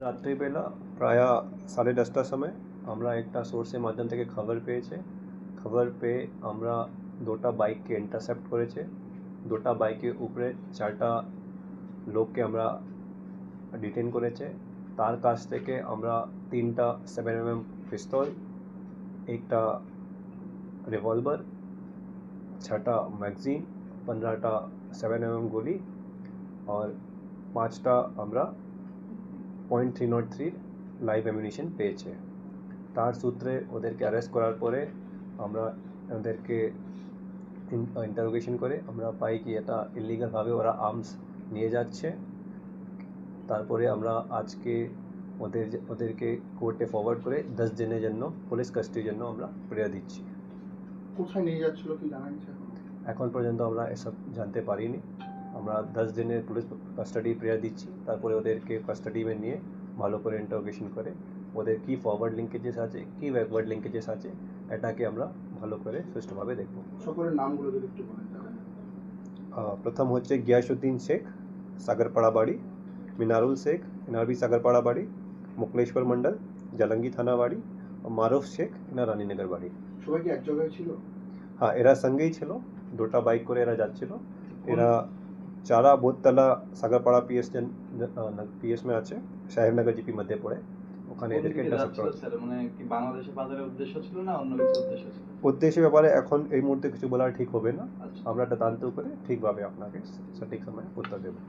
रात्रि पहला प्राय साढ़े दसटार समय एक सोर्स माध्यम के खबर पे खबर पे हमारा दोटा बैक के इंटरसेप्ट कर दोटा बैके ऊपर चार्ट लोक के डिटेन कर तर का तीनटा सेवेन एम एम पिस्तल एक रिवल्वर छटा मैगजीन पंद्रह सेवेन एम एम गोली और पाँचटा हमारा পয়েন্ট থ্রি নট থ্রির লাইভ অ্যামিউনিশন পেয়েছে। তার সূত্রে ওদেরকে অ্যারেস্ট করার পরে আমরা ওদেরকে ইন্টারোগেশন করে আমরা পাই কি এটা ইলিগালভাবে ওরা আর্মস নিয়ে যাচ্ছে। তারপরে আমরা আজকে ওদের ওদেরকে কোর্টে ফরওয়ার্ড করে দশ দিনের জন্য পুলিশ কাস্টডির জন্য আমরা প্রেয়ার দিচ্ছি। কোথায় নিয়ে যাচ্ছিল কি জানা গেছে এখন? এখন পর্যন্ত আমরা এসব জানতে পারিনি। আমরা দশ দিনের পুলিশ কাস্টাডি প্রেয়ার দিচ্ছি। তারপরে ওদেরকে কাস্টাডি মে নিয়ে ভালো করে ইন্টারোগেশন করে। ওদের কি ফরওয়ার্ড লিঙ্কেজেস আছে কি ব্যাকওয়ার্ড লিঙ্কেজেস আছে এটাকে আমরা ভালো করে সুষ্ঠুভাবে দেখব। সকলের নামগুলো যদি একটু বলেন প্রথম হচ্ছে গিয়াসুদ্দিন শেখ সাগরপাড়া বাড়ি মিনারুল শেখ এনারবি সাগরপাড়া বাড়ি মুকলেশ্বর মণ্ডল জালাঙ্গি থানা বাড়ি মারুফ শেখ এনার রানীনগর বাড়ি সবাই কি এক জায়গায় ছিল? হ্যাঁ এরা সঙ্গেই ছিল। দুটা বাইক করে এরা যাচ্ছিল। এরা চারা বোধতলা সাগরপাড়া পিএস পিএস মে আছে সাহেবনগর জিপি মধ্যে পড়ে ওখানে এদেরকে কোন দিকে ইন্টারসেপ্ট যাচ্ছিল স্যার? মানে কি বাংলাদেশে বাজারের উদ্দেশ্য ছিল না অন্য কিছু উদ্দেশ্য ছিল উদ্দেশ্যের ব্যাপারে এখন এই মুহূর্তে কিছু বলা ঠিক হবে না আচ্ছা আমরা তদন্ত করে ঠিকভাবে আপনাকে সঠিক সময়ে উত্তর দেবো